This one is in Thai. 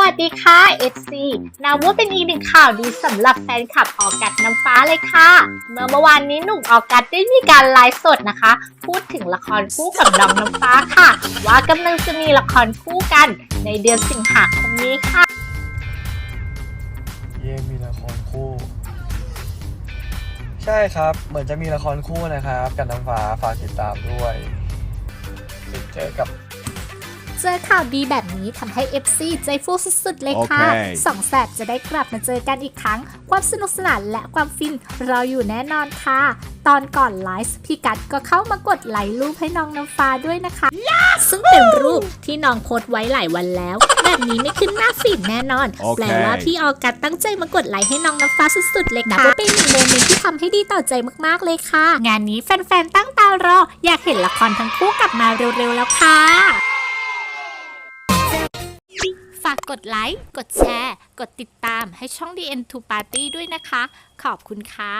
วัสดีค่ะ FC นาว่าเป็นอีกหนึ่งข่าวดีสำหรับแฟนคลับออกัสน้ำฟ้าเลยค่ะ เมื่อเมื่อวานนี้หนุ่มออกัสได้มีการไลฟ์สดนะคะ พูดถึงละครคู่กับน้องน้ำฟ้าค่ะ ว่ากำลังจะมีละครคู่กันในเดือนสิงหาคมนี้ค่ะ เย่มีละครคู่ ใช่ครับ เหมือนจะมีละครคู่นะครับ กับน้ำฟ้าฝากติดตามด้วยเจอกับ เจอข่าวดีแบบนี้ทำให้ FC ใจฟูสุดๆเลยค่ะโอเคสองแสบจะได้กลับมาเจอกันอีกครั้ง ความสนุกสนานและความฟินรออยู่แน่นอนค่ะ ตอนก่อนไลฟ์พี่กัดก็เข้ามากดไลค์รูปให้น้องน้ำฟ้าด้วยนะคะซึ่งเป็นรูปที่น้องโพสต์ไว้หลายวันแล้ว แบบนี้ไม่ขึ้นหน้าฟีดแน่นอนโอเคแปลว่าพี่ออกัสตั้งใจมากดไลค์ให้น้องน้ำฟ้าสุดๆเลยค่ะว่าเป็นหนึ่งโมเมนต์ที่ทำให้ดีต่อใจมากๆเลยค่ะ งานนี้แฟนๆตั้งตารอ อยากเห็นละครทั้งคู่กลับมาเร็วๆแล้วค่ะ ฝากกดไลค์ กดแชร์ กดติดตามให้ช่อง Dn2 Party ด้วยนะคะ ขอบคุณค่ะ